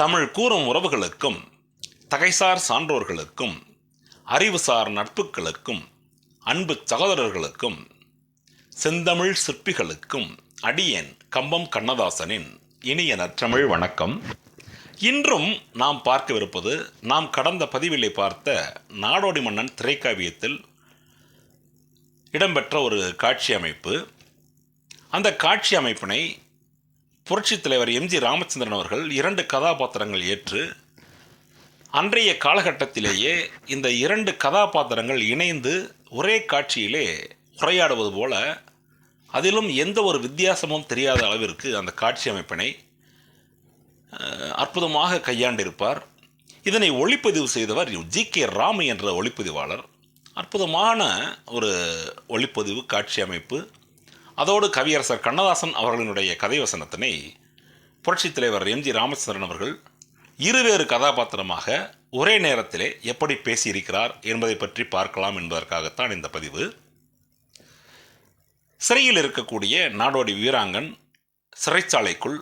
தமிழ் கூறும் உறவுகளுக்கும் தகைசார் சான்றோர்களுக்கும் அறிவுசார் நட்புகளுக்கும் அன்பு சகோதரர்களுக்கும் செந்தமிழ் சிற்பிகளுக்கும் அடியேன் கம்பம் கண்ணதாசனின் இனிய நற்றமிழ் வணக்கம். இன்றும் நாம் பார்க்கவிருப்பது நாம் கடந்த பதிவிலே பார்த்த நாடோடி மன்னன் திரைக்காவியத்தில் இடம்பெற்ற ஒரு காட்சி அமைப்பு. அந்த காட்சி அமைப்பினை புரட்சித் தலைவர் எம் ஜி ராமச்சந்திரன் அவர்கள் இரண்டு கதாபாத்திரங்கள் ஏற்று அன்றைய காலகட்டத்திலேயே இந்த இரண்டு கதாபாத்திரங்கள் இணைந்து ஒரே காட்சியிலே உரையாடுவது போல அதிலும் எந்த ஒரு வித்தியாசமும் தெரியாத அளவிற்கு அந்த காட்சி அமைப்பினை அற்புதமாக கையாண்டிருப்பார். இதனை ஒளிப்பதிவு செய்தவர் ஜி கே ராமு என்ற ஒளிப்பதிவாளர். அற்புதமான ஒரு ஒளிப்பதிவு காட்சி அமைப்பு. அதோடு கவியரசர் கண்ணதாசன் அவர்களினுடைய கதை வசனத்தினை புரட்சித் தலைவர் எம் ஜி ராமச்சந்திரன் அவர்கள் இருவேறு கதாபாத்திரமாக ஒரே நேரத்திலே எப்படி பேசியிருக்கிறார் என்பதை பற்றி பார்க்கலாம் என்பதற்காகத்தான் இந்த பதிவு. சிறையில் இருக்கக்கூடிய நாடோடி வீராங்கன் சிறைச்சாலைக்குள்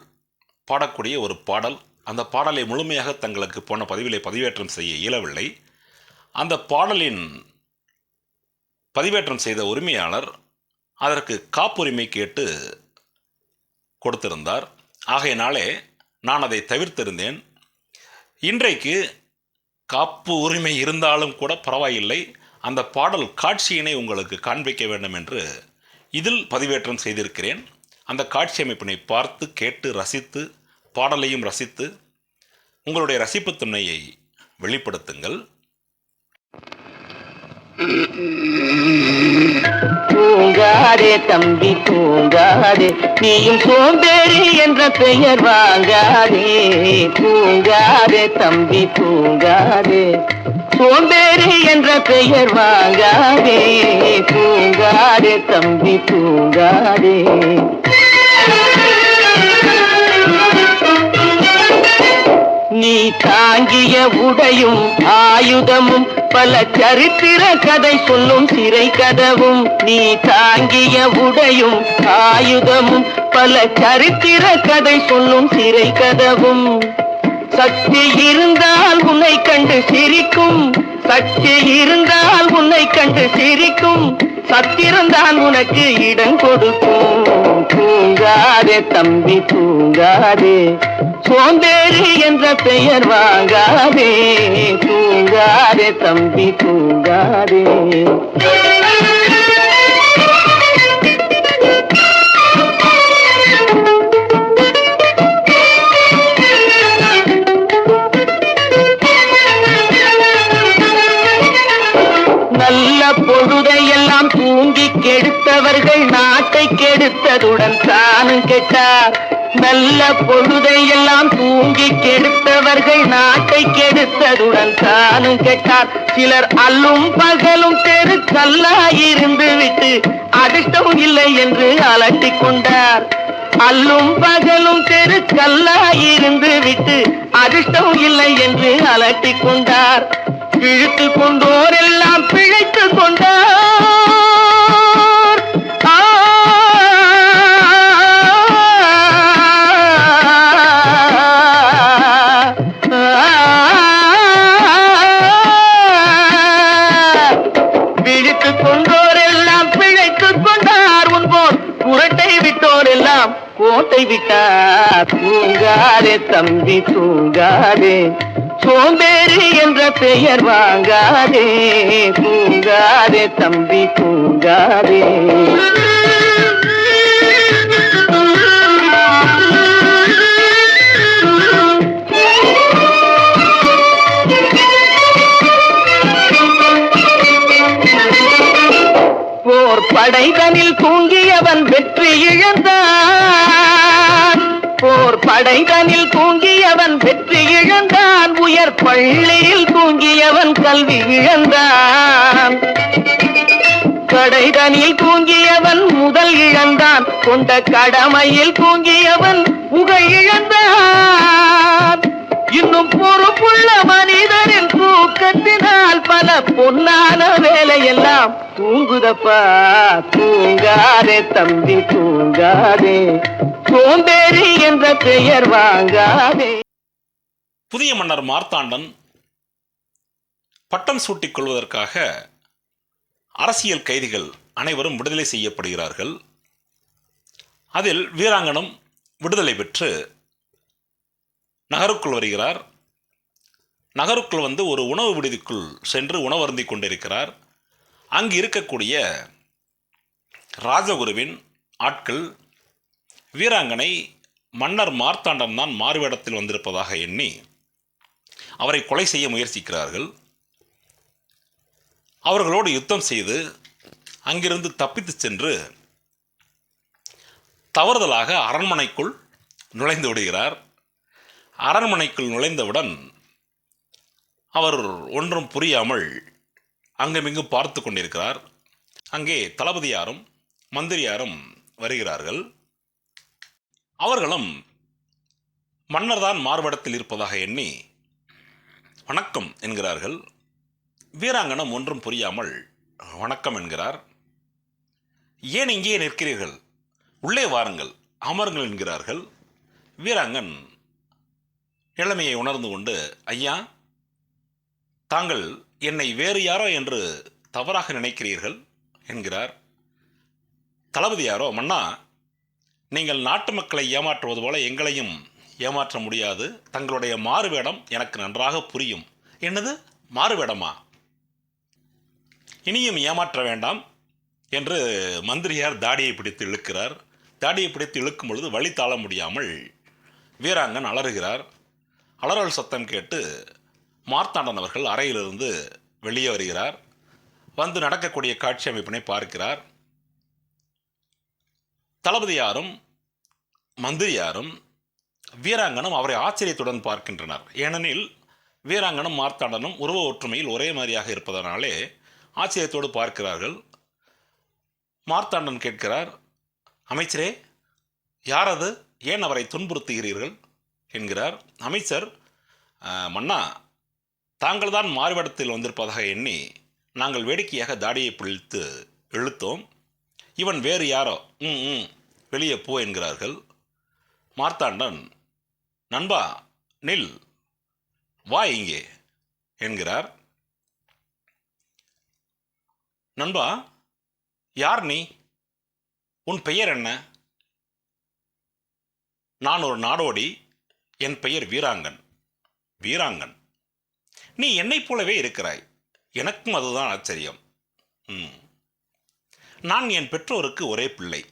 பாடக்கூடிய ஒரு பாடல். அந்த பாடலை முழுமையாக தங்களுக்கு போன பதிவிலே பதிவேற்றம் செய்ய இயலவில்லை. அந்த பாடலின் பதிவேற்றம் செய்த உரிமையாளர் அதற்கு காப்புரிமை கேட்டு கொடுத்திருந்தார். ஆகையினாலே நான் அதை தவிர்த்திருந்தேன். இன்றைக்கு காப்பு உரிமை இருந்தாலும் கூட பரவாயில்லை. அந்த பாடல் காட்சியினை உங்களுக்கு காண்பிக்க வேண்டும் என்று இதில் பதிவேற்றம் செய்திருக்கிறேன். அந்த காட்சி அமைப்பினை பார்த்து கேட்டு ரசித்து பாடலையும் ரசித்து உங்களுடைய ரசிப்புத்தன்மையை வெளிப்படுத்துங்கள். தூங்காதே தம்பி தூங்காதே. நீயும் சோம்பேறி என்ற பெயர் வாங்காதே. தூங்காதே தம்பி தூங்காதே. சோம்பேறி என்ற பெயர் வாங்காதே. தூங்காதே தம்பி தூங்காதே. நீ தாங்கிய உடையும் ஆயுதமும் பல சரித்திர கதை சொல்லும் சிறை கதவும். நீ தாங்கிய உடையும் ஆயுதமும் பல சரித்திர கதை சொல்லும் சிறை கதவும். சக்தி இருந்தால் உன்னை கண்டு சிரிக்கும். சக்தி இருந்தால் உன்னை கண்டு சிரிக்கும். சத்திரம்தான் உனக்கு இடம் கொடுக்கும். தூங்காதே தம்பி தூங்காதே. சோம்பேறி என்ற பெயர் வாங்காதே. தூங்காதே தம்பி தூங்காதே. கெடுத்ததுடன் தானும் கெட்டார். நல்ல பொழுதையெல்லாம் தூங்கி கெடுத்தவர்கள் நாட்டை கெடுத்ததுடன் தானும் கெட்டார். சிலர் அல்லும் பகலும் தெரு கல்லாயிருந்து விட்டு அதிர்ஷ்டம் இல்லை என்று அலட்டிக் கொண்டார். அல்லும் பகலும் தெரு கல்லாயிருந்து விட்டு அதிர்ஷ்டம் இல்லை என்று அலட்டிக் கொண்டார். இழுத்து கொண்டோரெல்லாம் பிழைத்து கொண்டார். கோட்டை விட்டார் தூங்காதே தம்பி தூங்காரே சோம்பேறி என்ற பெயர் வாங்காதே தூங்காதே தம்பி தூங்காதே. போர் படைதனில் தூங்கியவன் வெற்றி இழந்தான். போர் படைதனில் தூங்கியவன் வெற்றி இழந்தான். உயர் பள்ளியில் தூங்கியவன் கல்வி இழந்தான். கடைதனில் தூங்கியவன் முதல் இழந்தான். கொண்ட கடமையில் தூங்கியவன் புகழ் இழந்தான். இன்னும் பொறுப்புள்ள மனிதரின் தூக்கத்தினால் பல பொன்னான வேலையெல்லாம் தூங்குதப்பா. தூங்காதே தம்பி தூங்காதே. சோம்பேறி என்ற பெயர் வாங்காதே. புதிய மன்னர் மார்த்தாண்டன் பட்டம் சூட்டிக் கொள்வதற்காக அரசியல் கைதிகள் அனைவரும் விடுதலை செய்யப்படுகிறார்கள். அதில் வீராங்கனம் விடுதலை பெற்று நகருக்குள் வருகிறார். நகருக்குள் வந்து ஒரு உணவு விடுதிக்குள் சென்று உணவருந்தி கொண்டிருக்கிறார். அங்கு இருக்கக்கூடிய ராஜகுருவின் ஆட்கள் வீராங்கனை மன்னர் மார்த்தாண்டன் தான் மாறுவேடத்தில் வந்திருப்பதாக எண்ணி அவரை கொலை செய்ய முயற்சிக்கிறார்கள். அவர்களோடு யுத்தம் செய்து அங்கிருந்து தப்பித்துச் சென்று தவறுதலாக அரண்மனைக்குள் நுழைந்து விடுகிறார். அரண்மனைக்குள் நுழைந்தவுடன் அவர் ஒன்றும் புரியாமல் அங்குமிங்கும் பார்த்து கொண்டிருக்கிறார். அங்கே தளபதியாரும் மந்திரியாரும் வருகிறார்கள். அவர்களும் மன்னர்தான் மாறுபடத்தில் இருப்பதாக எண்ணி வணக்கம் என்கிறார்கள். வீராங்கனம் ஒன்றும் புரியாமல் வணக்கம் என்கிறார். ஏன் இங்கே நிற்கிறீர்கள்? உள்ளே வாருங்கள் அமருங்கள் என்கிறார்கள். வீராங்கன் நிலைமையை உணர்ந்து கொண்டு ஐயா தாங்கள் என்னை வேறு யாரோ என்று தவறாக நினைக்கிறீர்கள் என்கிறார். தளபதியாரோ மன்னா நீங்கள் நாட்டு மக்களை ஏமாற்றுவது போல எங்களையும் ஏமாற்ற முடியாது. தங்களுடைய மாறுவேடம் எனக்கு நன்றாக புரியும். என்னது? மாறுவேடமா? இனியும் ஏமாற்ற வேண்டாம் என்று மந்திரியார் தாடியை பிடித்து இழுக்கிறார். தாடியை பிடித்து இழுக்கும் பொழுது வழி தாழ முடியாமல் வீராங்கன் அலறுகிறார். அலறல் சத்தம் கேட்டு மார்த்தாண்டன் அவர்கள் அறையிலிருந்து வெளியே வருகிறார். வந்து நடக்கக்கூடிய காட்சி அமைப்பினை பார்க்கிறார். தளபதியாரும் மந்திரியாரும் வீராங்கனும் அவரை ஆச்சரியத்துடன் பார்க்கின்றனர். ஏனெனில் வீராங்கனும் மார்த்தாண்டனும் உருவ ஒற்றுமையில் ஒரே மாதிரியாக இருப்பதனாலே ஆச்சரியத்தோடு பார்க்கிறார்கள். மார்த்தாண்டன் கேட்கிறார் அமைச்சரே யார் அது ஏன் அவரை துன்புறுத்துகிறீர்கள்? என்கிறார். அமைச்சர் மன்னா தாங்கள் தான் மாறுவேடத்தில் வந்திருப்பதாக எண்ணி நாங்கள் வேடிக்கையாக தாடியை பிழித்து இழுத்தோம். இவன் வேறு யாரோ? ம் ம். வெளியே போ என்கிறார்கள். மார்த்தாண்டன் நண்பா நில். வா இங்கே என்கிறார். நண்பா யார் நீ? உன் பெயர் என்ன? நான் ஒரு நாடோடி என் பெயர் வீராங்கன். வீராங்கன். நீ என்னைப் போலவே இருக்கிறாய். எனக்கும் அதுதான் ஆச்சரியம். ம். நான் என் பெற்றோருக்கு ஒரே பிள்ளை.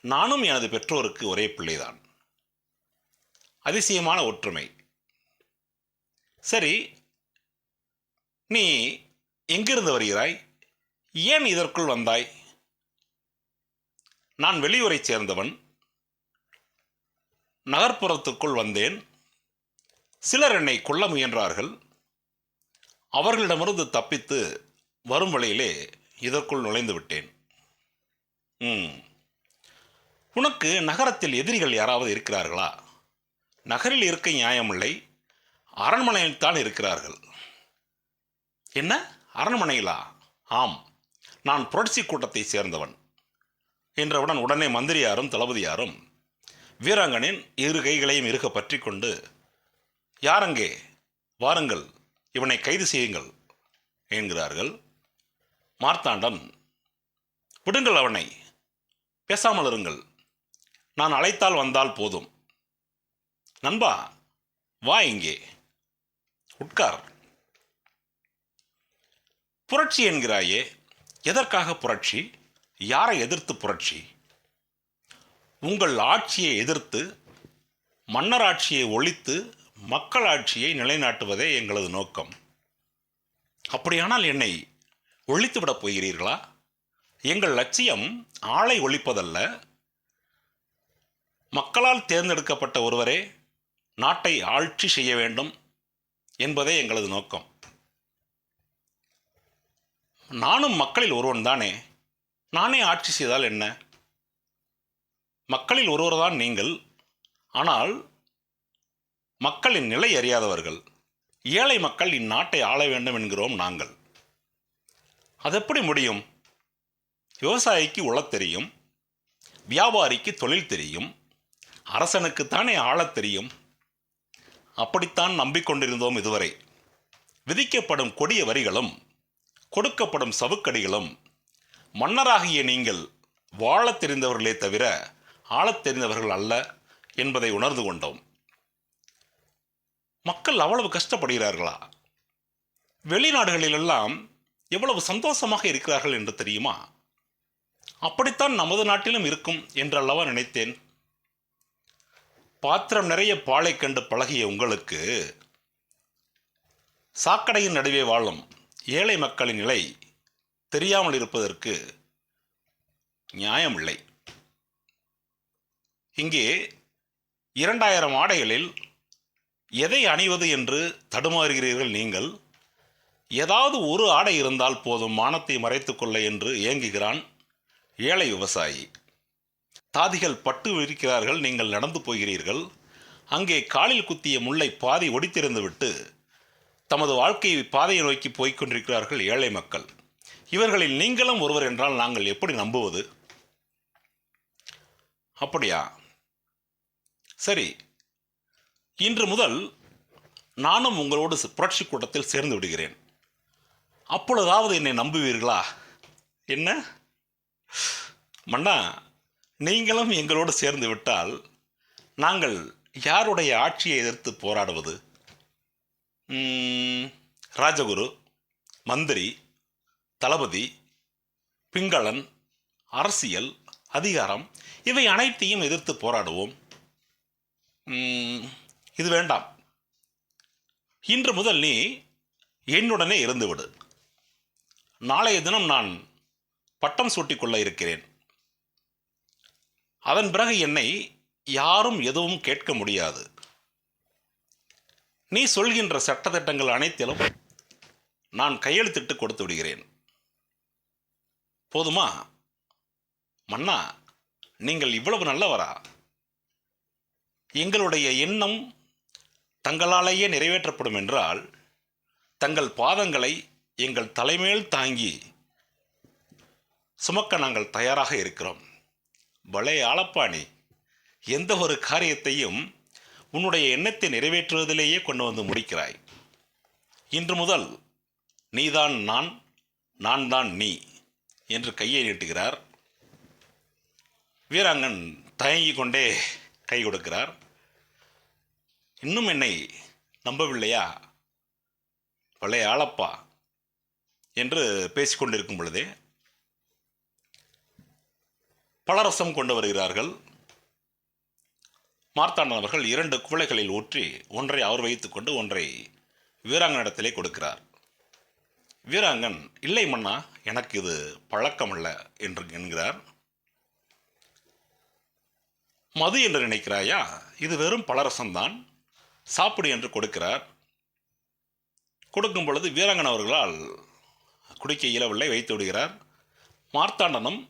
நானும் எனது பெற்றோருக்கு ஒரே பிள்ளைதான். அதிசயமான ஒற்றுமை. சரி நீ எங்கிருந்து வருகிறாய்? ஏன் இதற்குள் வந்தாய்? நான் வெளியூரைச் சேர்ந்தவன். நகர்ப்புறத்துக்குள் வந்தேன். சிலர் என்னை கொல்ல முயன்றார்கள். அவர்களிடமிருந்து தப்பித்து வரும் வழியிலே இதற்குள் நுழைந்து விட்டேன். ம். உனக்கு நகரத்தில் எதிரிகள் யாராவது இருக்கிறார்களா? நகரில் இருக்க நியாயமில்லை. அரண்மனையில்தான் இருக்கிறார்கள். என்ன? அரண்மனையிலா? ஆம். நான் புரட்சி கூட்டத்தை சேர்ந்தவன். என்றவுடன் உடனே மந்திரியாரும் தளபதியாரும் வீராங்கனின் இரு கைகளையும் இருக்க பற்றி கொண்டு யாரங்கே வாருங்கள். இவனை கைது செய்யுங்கள். என்கிறார்கள். மார்த்தாண்டன் விடுங்கள் அவனை. பேசாமல் இருங்கள். நான் அழைத்தால் வந்தால் போதும். நண்பா வா இங்கே. உட்கார். புரட்சி என்கிறாயே எதற்காக புரட்சி? யாரை எதிர்த்து புரட்சி? உங்கள் ஆட்சியை எதிர்த்து மன்னர் ஆட்சியை ஒழித்து மக்கள் ஆட்சியை நிலைநாட்டுவதே எங்களது நோக்கம். அப்படியானால் என்னை ஒழித்துவிடப் போகிறீர்களா? எங்கள் லட்சியம் ஆளை ஒழிப்பதல்ல. மக்களால் தேர்ந்தெடுக்கப்பட்ட ஒருவரே நாட்டை ஆட்சி செய்ய வேண்டும் என்பதே எங்களது நோக்கம். நானும் மக்களில் ஒருவன் தானே. நானே ஆட்சி செய்தால் என்ன? மக்களில் ஒருவர் தான் நீங்கள். ஆனால் மக்களின் நிலை அறியாதவர்கள். ஏழை மக்கள் இந்நாட்டை ஆள வேண்டும் என்கிறோம் நாங்கள். அது எப்படி முடியும்? விவசாயிக்கு உழத் தெரியும் வியாபாரிக்கு தொழில் தெரியும் அரசனுக்குத்தானே ஆளத் தெரியும். அப்படித்தான் நம்பிக்கொண்டிருந்தோம் இதுவரை. விதிக்கப்படும் கொடிய வரிகளும் கொடுக்கப்படும் சவுக்கடிகளும் மன்னராகிய நீங்கள் வாழத் தெரிந்தவர்களே தவிர ஆளத் தெரிந்தவர்கள் அல்ல என்பதை உணர்ந்து கொண்டோம். மக்கள் அவ்வளவு கஷ்டப்படுகிறார்களா? வெளிநாடுகளிலெல்லாம் எவ்வளவு சந்தோஷமாக இருக்கிறார்கள் என்று தெரியுமா? அப்படித்தான் நமது நாட்டிலும் இருக்கும் என்றல்லவா நினைத்தேன். பாத்திரம் நிறைய பாலை கண்டு பழகிய உங்களுக்கு சாக்கடையின் நடுவே வாழும் ஏழை மக்களின் நிலை தெரியாமல் இருப்பதற்கு நியாயமில்லை. இங்கே இரண்டாயிரம் ஆடைகளில் எதை அணிவது என்று தடுமாறுகிறீர்கள் நீங்கள்? ஏதாவது ஒரு ஆடை இருந்தால் போதும் மானத்தை மறைத்துக்கொள்ள என்று ஏங்குகிறான் ஏழை விவசாயி. தாதிகள் பட்டு விரிக்கிறார்கள் நீங்கள் நடந்து போகிறீர்கள். அங்கே காலில் குத்திய முள்ளை பாதி ஒடித்திருந்து விட்டு தமது வாழ்க்கை பாதையை நோக்கி போய்க் கொண்டிருக்கிறார்கள் ஏழை மக்கள். இவர்களில் நீங்களும் ஒருவர் என்றால் நாங்கள் எப்படி நம்புவது? அப்படியா? சரி. இன்று முதல் நானும் உங்களோடு புரட்சி கூட்டத்தில் சேர்ந்து விடுகிறேன். அப்பொழுதாவது என்னை நம்புவீர்களா? என்ன? மன்னா நீங்களும் எங்களோடு சேர்ந்து விட்டால் நாங்கள் யாருடைய ஆட்சியை எதிர்த்து போராடுவது? ராஜகுரு மந்திரி தளபதி பிங்களன் அரசியல் அதிகாரம் இவை அனைத்தையும் எதிர்த்து போராடுவோம். இது வேண்டாம். இன்று முதல் நீ என்னுடனே இருந்துவிடு. நாளைய தினம் நான் பட்டம் சூட்டிக்கொள்ள இருக்கிறேன். அதன் பிறகு என்னை யாரும் எதுவும் கேட்க முடியாது. நீ சொல்கின்ற சட்டத்திட்டங்கள் அனைத்திலும் நான் கையெழுத்திட்டு கொடுத்து விடுகிறேன். போதுமா? மன்னா நீங்கள் இவ்வளவு நல்லவரா? எங்களுடைய எண்ணம் தங்களாலேயே நிறைவேற்றப்படும் என்றால் தங்கள் பாதங்களை எங்கள் தலைமேல் தாங்கி சுமக்க நாங்கள் தயாராக இருக்கிறோம். பலே ஆலப்பாணி எந்த ஒரு காரியத்தையும் உன்னுடைய எண்ணத்தை நிறைவேற்றுவதிலேயே கொண்டு வந்து முடிக்கிறாய். இன்று முதல் நீதான் நான் நான் தான் நீ என்று கையை நீட்டுகிறார். வீராங்கன் தயங்கிக் கொண்டே கை கொடுக்கிறார். இன்னும் என்னை நம்பவில்லையா? பழைய ஆளப்பா என்று பேசிக்கொண்டிருக்கும் பொழுதே பலரசம் கொண்டு வருகிறார்கள். மார்த்தாண்டன் அவர்கள் இரண்டு குவளைகளில் ஊற்றி ஒன்றை அவர் வைத்துக்கொண்டு ஒன்றை வீராங்கனிடத்திலே கொடுக்கிறார். வீராங்கன் இல்லை மன்னா எனக்கு இது பழக்கமல்ல என்று என்கிறார். மது என்று நினைக்கிறாயா? இது வெறும் பலரசம்தான். சாப்பிடு என்று கொடுக்கிறார். கொடுக்கும் பொழுது வீராங்கன் அவர்களால் குடிக்க இயலவில்லை வைத்து விடுகிறார். மார்த்தாண்டனும்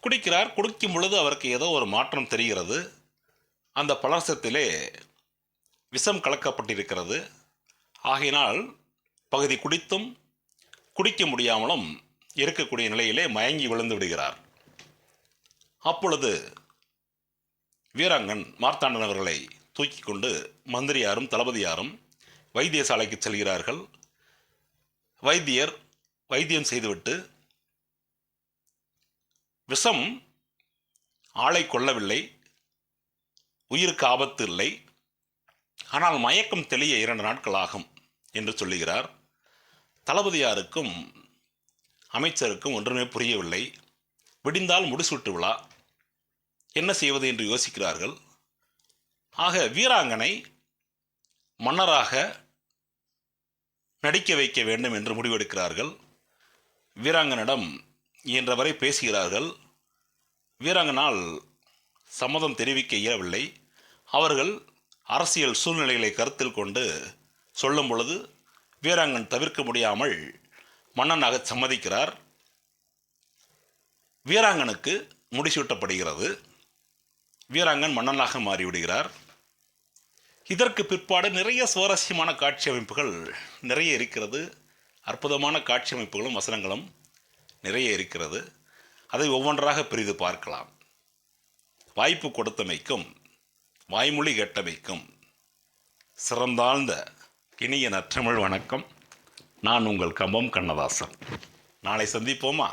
குடிக்கிறார் குடிக்கும் பொழுது அவருக்கு ஏதோ ஒரு மாற்றம் தெரிகிறது. அந்த பலரசத்திலே விஷம் கலக்கப்பட்டிருக்கிறது. ஆகையினால் பகுதி குடித்தும் குடிக்க முடியாமலும் இருக்கக்கூடிய நிலையிலே மயங்கி விழுந்து விடுகிறார். அப்பொழுது வீராங்கன் மார்த்தாண்டன் அவர்களை தூக்கி கொண்டு மந்திரியாரும் தளபதியாரும் வைத்தியசாலைக்கு செல்கிறார்கள். வைத்தியர் வைத்தியம் செய்துவிட்டு விஷம் ஆளை கொல்லவில்லை உயிருக்கு ஆபத்து இல்லை ஆனால் மயக்கம் தெளிய இரண்டு நாட்கள் ஆகும் என்று சொல்லுகிறார். தளபதியாருக்கும் அமைச்சருக்கும் ஒன்றுமே புரியவில்லை. விடிந்தால் முடிசூட்டு விழா. என்ன செய்வது என்று யோசிக்கிறார்கள். ஆக வீராங்கனை மன்னராக நடிக்க வைக்க வேண்டும் என்று முடிவெடுக்கிறார்கள். வீராங்கனிடம் இயன்றவரை பேசுகிறார்கள். வீராங்கனால் சம்மதம் தெரிவிக்க இயலவில்லை. அவர்கள் அரசியல் சூழ்நிலைகளை கருத்தில் கொண்டு சொல்லும் பொழுது வீராங்கன் தவிர்க்க முடியாமல் மன்னனாக சம்மதிக்கிறார். வீராங்கனுக்கு முடிசூட்டப்படுகிறது. வீராங்கன் மன்னனாக மாறிவிடுகிறார். இதற்கு பிற்பாடு நிறைய சுவாரஸ்யமான காட்சி அமைப்புகள் நிறைய இருக்கிறது. அற்புதமான காட்சி அமைப்புகளும் வசனங்களும் நிறைய இருக்கிறது. அதை ஒவ்வொன்றாக பிரிது பார்க்கலாம். வாய்ப்பு கொடுத்தமைக்கும் வாய்மொழி கெட்டமைக்கும் சிறந்தாழ்ந்த இனிய நற்றமிழ் வணக்கம். நான் உங்கள் கம்பம் கண்ணதாசன். நாளை சந்திப்போமா?